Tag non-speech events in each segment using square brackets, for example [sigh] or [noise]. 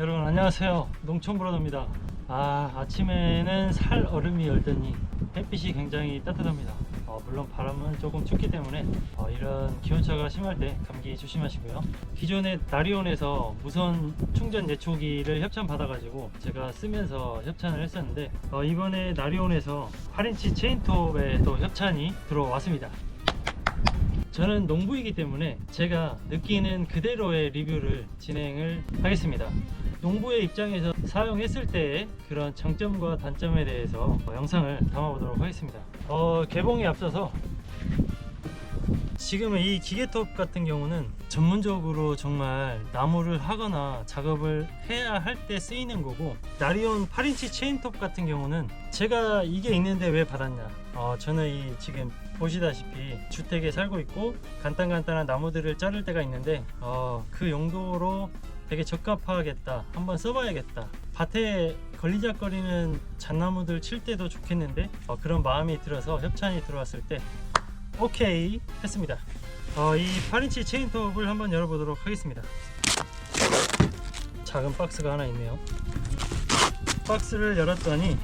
여러분 안녕하세요. 농촌브라더입니다. 아 아침에는 살 얼음이 열더니 햇빛이 굉장히 따뜻합니다. 어, 물론 바람은 조금 춥기 때문에 어, 이런 기온차가 심할 때 감기 조심하시고요. 기존에 나리온에서 무선 충전 예초기를 협찬 받아가지고 제가 쓰면서 협찬을 했었는데 어, 이번에 나리온에서 8인치 체인톱에 또 협찬이 들어왔습니다. 저는 농부이기 때문에 제가 느끼는 그대로의 리뷰를 진행을 하겠습니다. 농부의 입장에서 사용했을 때의 그런 장점과 단점에 대해서 어, 영상을 담아보도록 하겠습니다. 어, 개봉에 앞서서 지금은 이 기계톱 같은 경우는 전문적으로 정말 나무를 하거나 작업을 해야 할 때 쓰이는 거고 나리온 8인치 체인톱 같은 경우는 제가 이게 있는데 왜 받았냐 어, 저는 이 지금 보시다시피 주택에 살고 있고 간단간단한 나무들을 자를 때가 있는데 어, 그 용도로 되게 적합하겠다. 한번 써봐야겠다. 밭에 걸리적거리는 잣나무들 칠 때도 좋겠는데 어, 그런 마음이 들어서 협찬이 들어왔을 때 오케이 했습니다. 어, 이 8인치 체인톱을 한번 열어보도록 하겠습니다. 작은 박스가 하나 있네요. 박스를 열었더니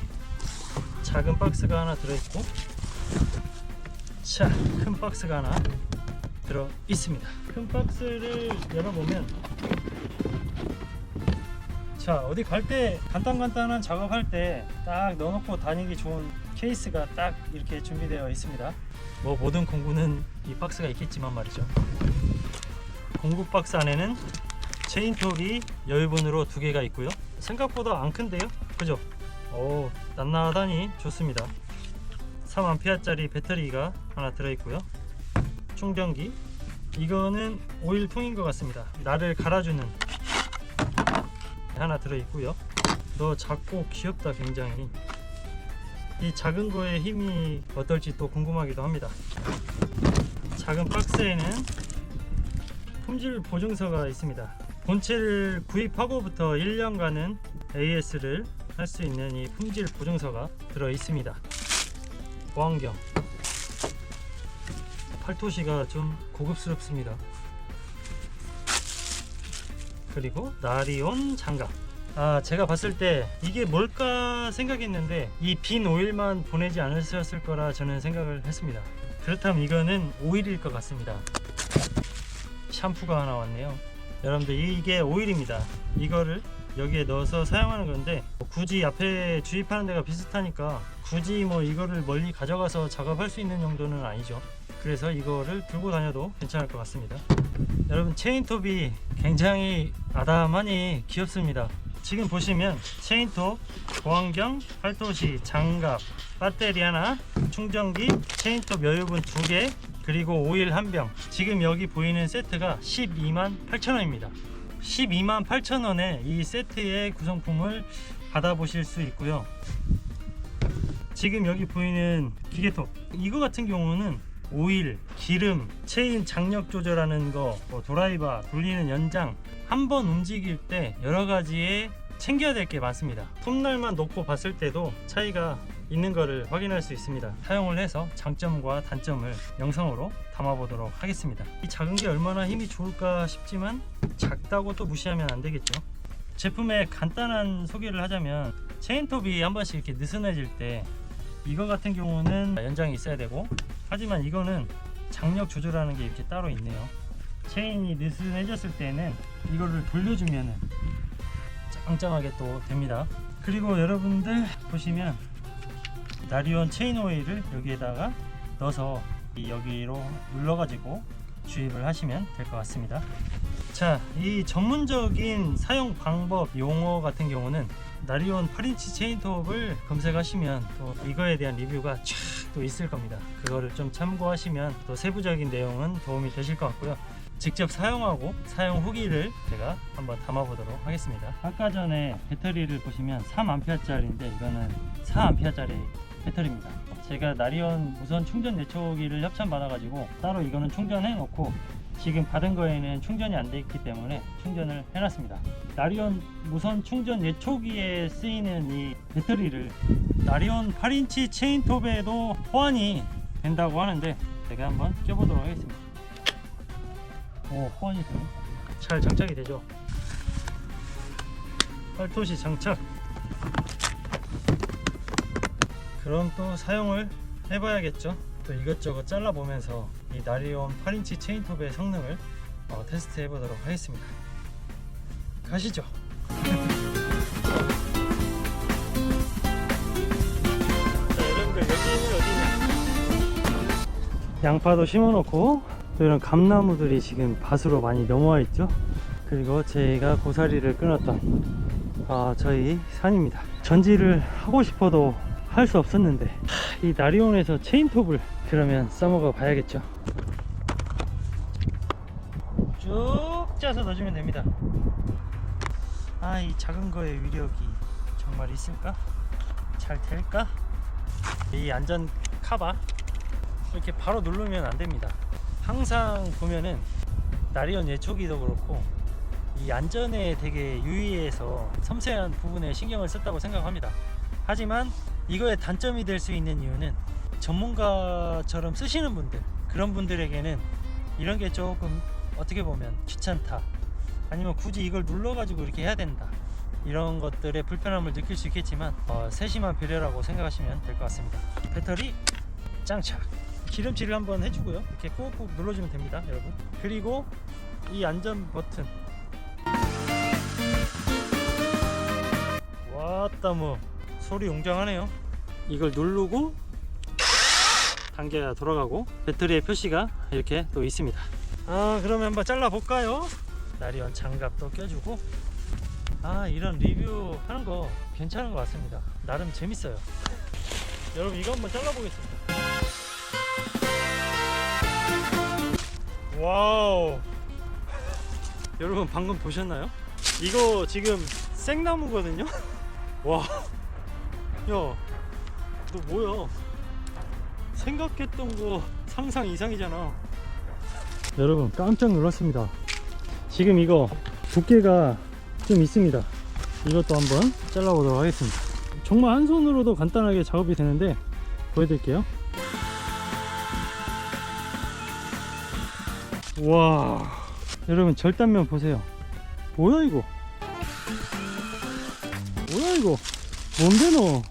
작은 박스가 하나 들어있고 자 큰 박스가 하나 들어 있습니다. 큰 박스를 열어보면 자 어디 갈 때 간단간단한 작업할 때 딱 넣어놓고 다니기 좋은 케이스가 딱 이렇게 준비되어 있습니다. 뭐 모든 공구는 이 박스가 있겠지만 말이죠. 공구 박스 안에는 체인톱이 여유분으로 두 개가 있고요. 생각보다 안 큰데요? 그죠? 오 낱낱하니 좋습니다. 3A짜리 배터리가 하나 들어있고요. 충전기. 이거는 오일통인 것 같습니다. 나를 갈아주는 하나 들어있고요. 너 작고 귀엽다 굉장히. 이 작은 거에 힘이 어떨지 또 궁금하기도 합니다. 작은 박스에는 품질 보증서가 있습니다. 본체를 구입하고부터 1년간은 AS를 할 수 있는 이 품질 보증서가 들어 있습니다. 보안경. 팔토시가 좀 고급스럽습니다 그리고 나리온 장갑. 아 제가 봤을 때 이게 뭘까 생각했는데 이 빈 오일만 보내지 않으셨을 거라 저는 생각을 했습니다. 그렇다면 이거는 오일일 것 같습니다. 샴푸가 하나 왔네요. 여러분들 이게 오일입니다. 이거를 여기에 넣어서 사용하는 건데 뭐 굳이 앞에 주입하는 데가 비슷하니까 굳이 뭐 이거를 멀리 가져가서 작업할 수 있는 정도는 아니죠 그래서 이거를 들고 다녀도 괜찮을 것 같습니다 여러분 체인톱이 굉장히 아담하니 귀엽습니다 지금 보시면 체인톱, 보안경, 팔토시, 장갑, 배터리 하나, 충전기, 체인톱 여유분 두 개, 그리고 오일 한 병. 지금 여기 보이는 세트가 12만 8천 원입니다. 12만 8천 원에 이 세트의 구성품을 받아보실 수 있고요. 지금 여기 보이는 기계톱 이거 같은 경우는 오일, 기름, 체인 장력 조절하는 거, 뭐 드라이버, 돌리는 연장 한 번 움직일 때 여러 가지에 챙겨야 될 게 많습니다. 톱날만 놓고 봤을 때도 차이가 있는 것을 확인할 수 있습니다. 사용을 해서 장점과 단점을 영상으로 담아보도록 하겠습니다. 이 작은 게 얼마나 힘이 좋을까 싶지만 작다고 또 무시하면 안 되겠죠. 제품의 간단한 소개를 하자면 체인톱이 한 번씩 이렇게 느슨해질 때 이거 같은 경우는 연장이 있어야 되고 하지만 이거는 장력 조절하는 게 이렇게 따로 있네요. 체인이 느슨해졌을 때는 이거를 돌려주면 짱짱하게 또 됩니다. 그리고 여러분들 보시면 나리온 체인 오일을 여기에다가 넣어서 이 여기로 눌러 가지고 주입을 하시면 될 것 같습니다. 자, 이 전문적인 사용 방법 용어 같은 경우는 나리온 8인치 체인톱을 검색하시면 또 이거에 대한 리뷰가 쫙 또 있을 겁니다. 그거를 좀 참고하시면 또 세부적인 내용은 도움이 되실 것 같고요. 직접 사용하고 사용 후기를 제가 한번 담아보도록 하겠습니다. 아까 전에 배터리를 보시면 3A짜리인데 이거는 4A짜리 배터리입니다. 제가 나리온 무선 충전 내초기를 협찬 받아가지고 따로 이거는 충전해 놓고 지금 받은 거에는 충전이 안 돼 있기 때문에 충전을 해놨습니다. 나리온 무선 충전 예초기에 쓰이는 이 배터리를 나리온 8인치 체인톱에도 호환이 된다고 하는데 제가 한번 껴보도록 하겠습니다. 오 호환이 되네. 잘 장착이 되죠. 팔토시 장착 그럼 또 사용을 해봐야겠죠 또 이것저것 잘라보면서 이 나리온 8인치 체인톱의 성능을 어, 테스트 해보도록 하겠습니다. 가시죠. 양파도 심어놓고 또 이런 감나무들이 지금 밭으로 많이 넘어와 있죠. 그리고 제가 고사리를 끊었던 아, 저희 산입니다. 전지를 하고 싶어도 할 수 없었는데 하, 이 나리온에서 체인톱을 그러면 써먹어 봐야겠죠 쭉 짜서 넣어주면 됩니다 아 이 작은 거의 위력이 정말 있을까? 잘 될까? 이 안전 카바 이렇게 바로 누르면 안 됩니다. 항상 보면은 나리온 예초기도 그렇고 이 안전에 되게 유의해서 섬세한 부분에 신경을 썼다고 생각합니다. 하지만 이거의 단점이 될 수 있는 이유는 전문가처럼 쓰시는 분들 그런 분들에게는 이런 게 조금 어떻게 보면 귀찮다. 아니면 굳이 이걸 눌러 가지고 이렇게 해야 된다. 이런 것들의 불편함을 느낄 수 있겠지만 어, 세심한 배려라고 생각하시면 될 것 같습니다. 배터리 장착. 기름칠을 한번 해주고요. 이렇게 꾹꾹 눌러주면 됩니다 여러분. 그리고 이 안전 버튼. 왔다 뭐. 소리 웅장하네요. 이걸 누르고 당겨야 돌아가고 배터리의 표시가 이렇게 또 있습니다. 아 그러면 한번 잘라 볼까요? 나리온 장갑도 껴주고. 아 이런 리뷰 하는 거 괜찮은 것 같습니다. 나름 재밌어요. 여러분 이거 한번 잘라 보겠습니다. 와우. [laughs] 여러분 방금 보셨나요? 이거 지금 생나무거든요? [laughs] 와 야 너 뭐야 생각했던 거 상상 이상이잖아. 여러분 깜짝 놀랐습니다. 지금 이거 두께가 좀 있습니다. 이것도 한번 잘라 보도록 하겠습니다. 정말 한 손으로도 간단하게 작업이 되는데 보여드릴게요. 와 여러분 절단면 보세요. 뭐야 이거? 뭐야 이거? 뭔데 너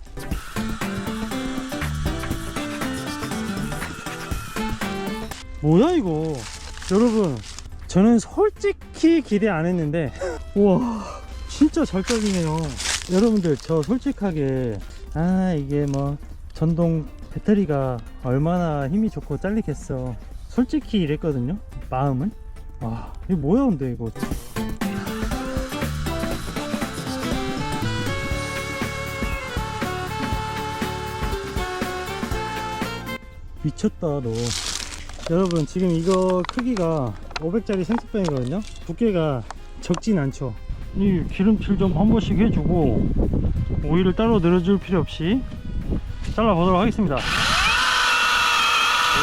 뭐야 이거? 여러분 저는 솔직히 기대 안 했는데 우와 진짜 잘 잘리네요. 여러분들 저 솔직하게 아 이게 뭐 전동 배터리가 얼마나 힘이 좋고 잘리겠어. 솔직히 이랬거든요 마음은. 와 이거 뭐야 근데 이거? 미쳤다 너 여러분 지금 이거 크기가 500짜리 생수병이거든요. 두께가 적진 않죠. 이 기름칠 좀 한 번씩 해주고 오일을 따로 늘어줄 필요 없이 잘라 보도록 하겠습니다.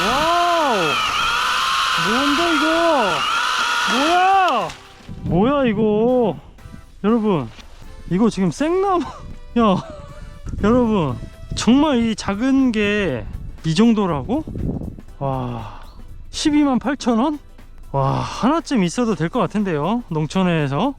와우! 뭔데 이거? 뭐야? 뭐야 이거? 여러분 이거 지금 생나무. [laughs] 야 여러분 정말 이 작은 게 이 정도라고? 와 12만 8천 원? 와 하나쯤 있어도 될 것 같은데요 농촌에서.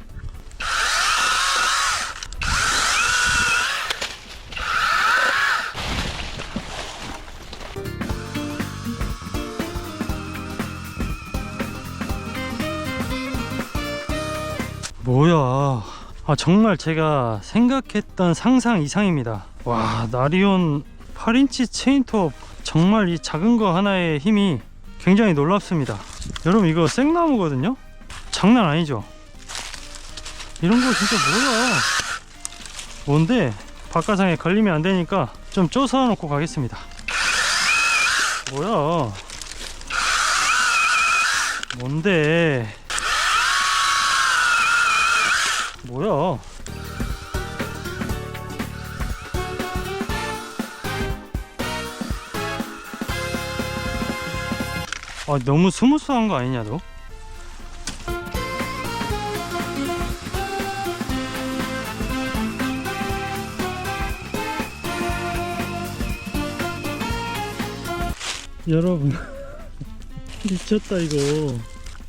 뭐야. 아 정말 제가 생각했던 상상 이상입니다. 와 나리온 8인치 체인톱 정말 이 작은 거 하나의 힘이 굉장히 놀랍습니다. 여러분 이거 생나무거든요? 장난 아니죠? 이런 거 진짜 뭐야 뭔데? 바깥상에 걸리면 안 되니까 좀 쪼서 놓고 가겠습니다. 뭐야? 뭔데? 뭐야 아 너무 스무스한 거 아니냐 너? 여러분 [laughs] 미쳤다 이거.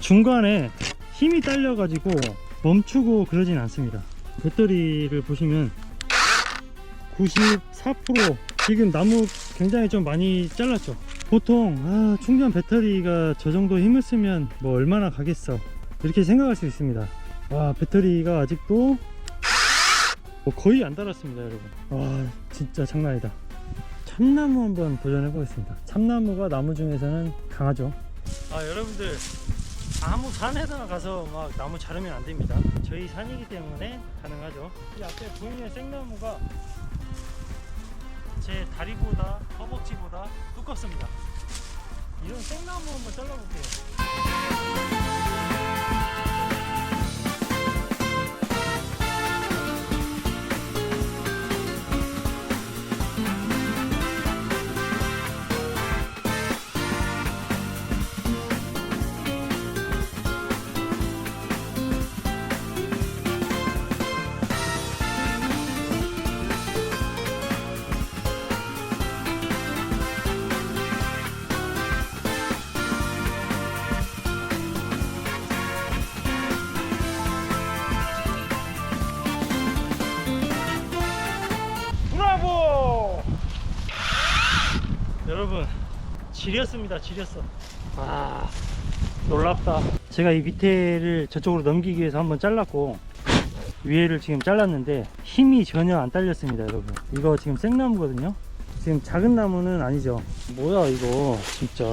중간에 힘이 딸려 가지고 멈추고 그러진 않습니다. 배터리를 보시면 94% 지금 나무 굉장히 좀 많이 잘랐죠 보통 아, 충전 배터리가 저 정도 힘을 쓰면 뭐 얼마나 가겠어. 이렇게 생각할 수 있습니다. 와 배터리가 아직도 뭐 거의 안 달았습니다 여러분. 와 진짜 장난 아니다. 참나무 한번 도전해 보겠습니다. 참나무가 나무 중에서는 강하죠. 아 여러분들 아무 산에나 가서 막 나무 자르면 안 됩니다. 저희 산이기 때문에 가능하죠. 이 앞에 보이는 생나무가 제 다리보다 허벅지보다 두껍습니다. 이런 생나무 한번 잘라볼게요 지렸습니다. 지렸어. 아. 놀랍다. 제가 이 밑에를 저쪽으로 넘기기 위해서 한번 잘랐고 위에를 지금 잘랐는데 힘이 전혀 안 딸렸습니다 여러분. 이거 지금 생나무거든요. 지금 작은 나무는 아니죠. 뭐야 이거 진짜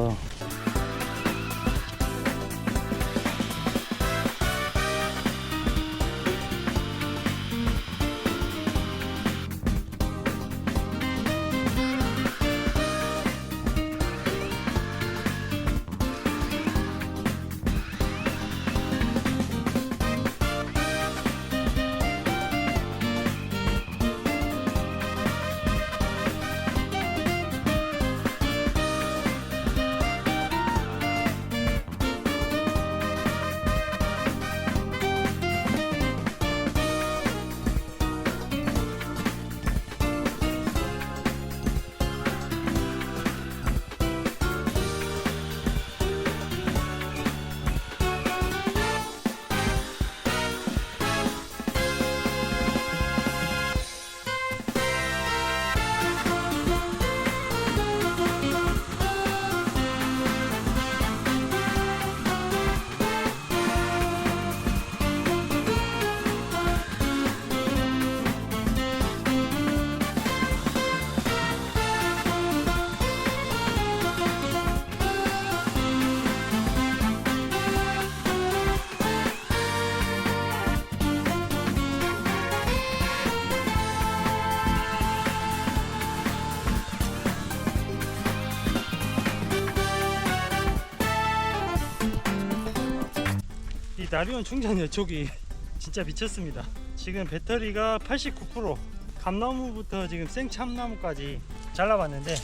나리온 충전 여촉이 [laughs] 진짜 미쳤습니다. 지금 배터리가 89% 감나무부터 지금 생참나무까지 잘라봤는데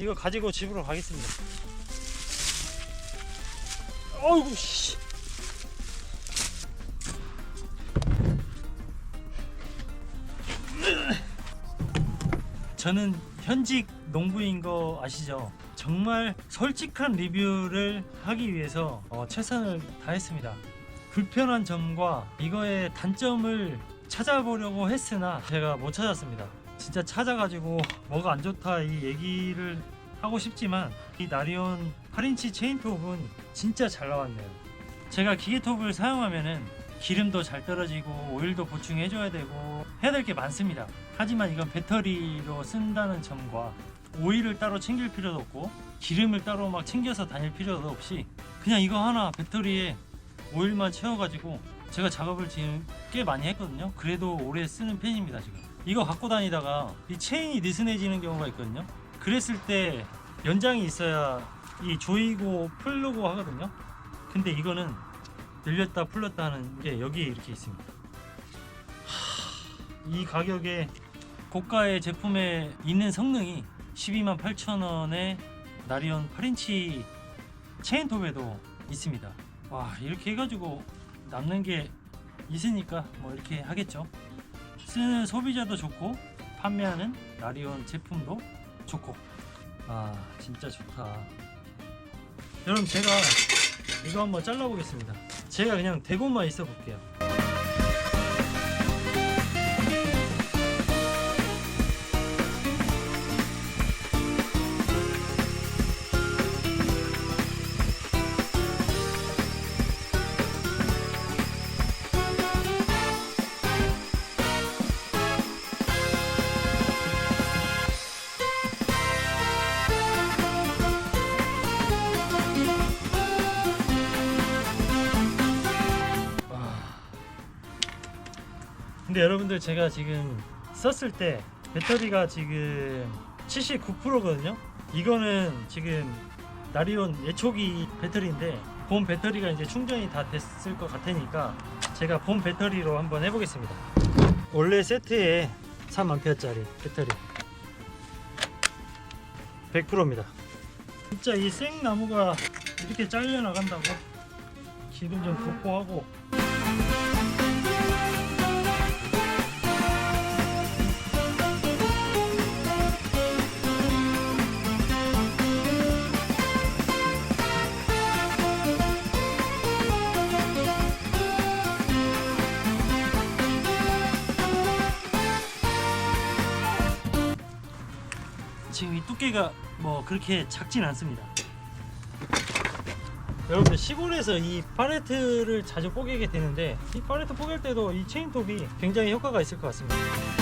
이거 가지고 집으로 가겠습니다. 어이구 씨. [laughs] 저는 현직 농부인 거 아시죠? 정말 솔직한 리뷰를 하기 위해서 어, 최선을 다했습니다. 불편한 점과 이거의 단점을 찾아보려고 했으나 제가 못 찾았습니다. 진짜 찾아가지고 뭐가 안 좋다 이 얘기를 하고 싶지만 이 나리온 8인치 체인톱은 진짜 잘 나왔네요. 제가 기계톱을 사용하면은 기름도 잘 떨어지고 오일도 보충해줘야 되고 해야 될 게 많습니다. 하지만 이건 배터리로 쓴다는 점과 오일을 따로 챙길 필요도 없고 기름을 따로 막 챙겨서 다닐 필요도 없이 그냥 이거 하나 배터리에 오일만 채워가지고 제가 작업을 지금 꽤 많이 했거든요. 그래도 오래 쓰는 편입니다 지금. 이거 갖고 다니다가 이 체인이 느슨해지는 경우가 있거든요. 그랬을 때 연장이 있어야 이 조이고 풀고 하거든요. 근데 이거는 늘렸다 풀렸다 하는 게 여기에 이렇게 있습니다. 하, 이 가격에 고가의 제품에 있는 성능이 12만 8천 원에 나리온 8인치 체인 톱에도 있습니다. 와 이렇게 해가지고 남는 게 있으니까 뭐 이렇게 하겠죠. 쓰는 소비자도 좋고 판매하는 나리온 제품도 좋고 아 진짜 좋다. 여러분 제가 이거 한번 잘라 보겠습니다. 제가 그냥 대고만 있어 볼게요. 근데 여러분들 제가 지금 썼을 때 배터리가 지금 79%거든요. 이거는 지금 나리온 예초기 배터리인데 본 배터리가 이제 충전이 다 됐을 것 같으니까 제가 본 배터리로 한번 해보겠습니다. 원래 세트에 3A짜리 배터리 100%입니다. 진짜 이 생나무가 이렇게 잘려 나간다고 기름 좀 붓고 하고 두께가 뭐 그렇게 작진 않습니다. 여러분들 시골에서 이 파레트를 자주 뽀개게 되는데 이 파레트 뽀갤 때도 이 체인톱이 굉장히 효과가 있을 것 같습니다.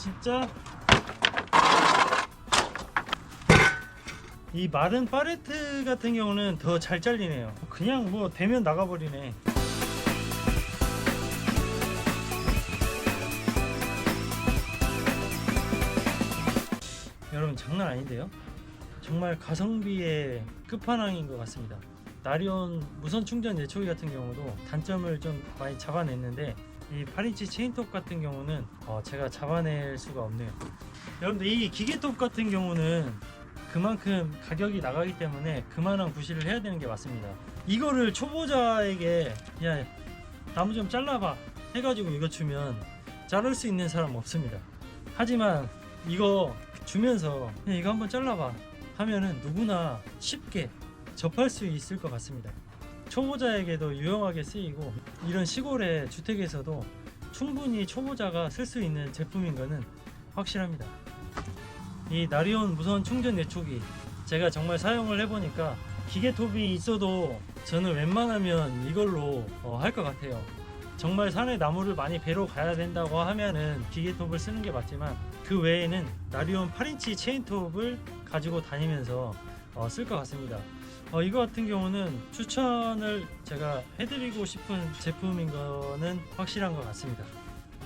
진짜? 이 마른 파레트 같은 경우는 더 잘 잘리네요. 그냥 뭐 대면 나가버리네. 여러분 장난 아닌데요? 정말 가성비의 끝판왕인 것 같습니다. 나리온 무선 충전 예초기 같은 경우도 단점을 좀 많이 잡아냈는데 이 8인치 체인톱 같은 경우는 어, 제가 잡아낼 수가 없네요. 여러분들 이 기계톱 같은 경우는 그만큼 가격이 나가기 때문에 그만한 구실을 해야 되는 게 맞습니다. 이거를 초보자에게 야 나무 좀 잘라봐 해가지고 이거 주면 자를 수 있는 사람 없습니다. 하지만 이거 주면서 야, 이거 한번 잘라봐 하면은 누구나 쉽게 접할 수 있을 것 같습니다. 초보자에게도 유용하게 쓰이고 이런 시골의 주택에서도 충분히 초보자가 쓸 수 있는 제품인 것은 확실합니다. 이 나리온 무선 충전 예초기 제가 정말 사용을 해보니까 기계톱이 있어도 저는 웬만하면 이걸로 어, 할것 같아요. 정말 산에 나무를 많이 베러 가야 된다고 하면은 기계톱을 쓰는 게 맞지만 그 외에는 나리온 8인치 체인톱을 가지고 다니면서 어, 쓸 것 같습니다. 어, 이거 같은 경우는 추천을 제가 해드리고 싶은 제품인 거는 확실한 것 같습니다.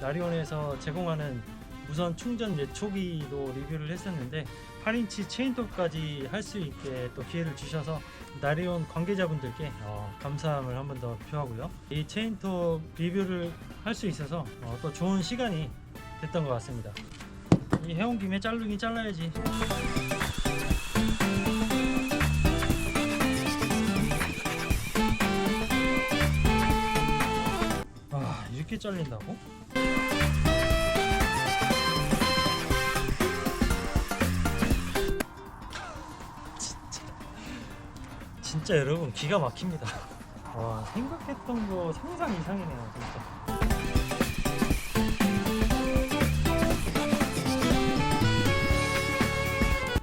나리온에서 제공하는 무선 충전 예초기도 리뷰를 했었는데 8인치 체인톱까지 할 수 있게 또 기회를 주셔서 나리온 관계자분들께 어, 감사함을 한 번 더 표하고요. 이 체인톱 리뷰를 할 수 있어서 어, 또 좋은 시간이 됐던 것 같습니다. 이 해온 김에 자르긴 잘라야지. 아 이렇게 잘린다고? 진짜 진짜 여러분 기가 막힙니다. [laughs] 와 생각했던 거 상상 이상이네요 진짜.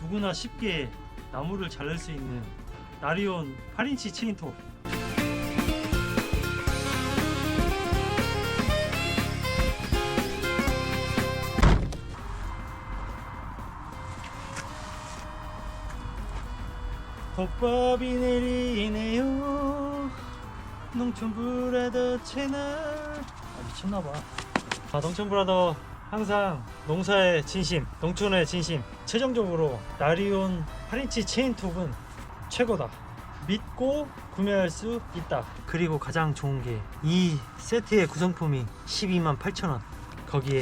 누구나 쉽게 나무를 자를 수 있는 나리온 8인치 체인톱 덮밥이 내리네요. 농촌 브라더 채널. 아 미쳤나봐. 아 농촌 브라더 항상 농사의 진심 농촌의 진심. 최종적으로 나리온 8인치 체인톱은 최고다. 믿고 구매할 수 있다. 그리고 가장 좋은 게 이 세트의 구성품이 12만 8천원. 거기에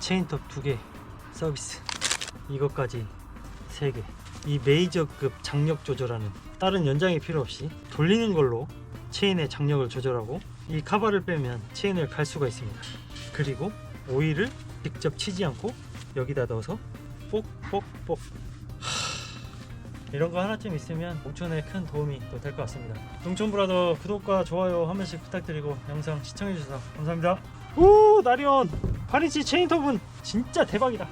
체인톱 2개 서비스. 이것까지 3개 이 메이저급 장력 조절하는 다른 연장이 필요 없이 돌리는 걸로 체인의 장력을 조절하고 이 카바를 빼면 체인을 갈 수가 있습니다. 그리고 오일을 직접 치지 않고 여기다 넣어서 뽁뽁뽁 하, 이런 거 하나쯤 있으면 옥천에 큰 도움이 또 될 것 같습니다. 농촌브라더 구독과 좋아요 한 번씩 부탁드리고 영상 시청해주셔서 감사합니다. 오 나리온 8인치 체인톱은 진짜 대박이다.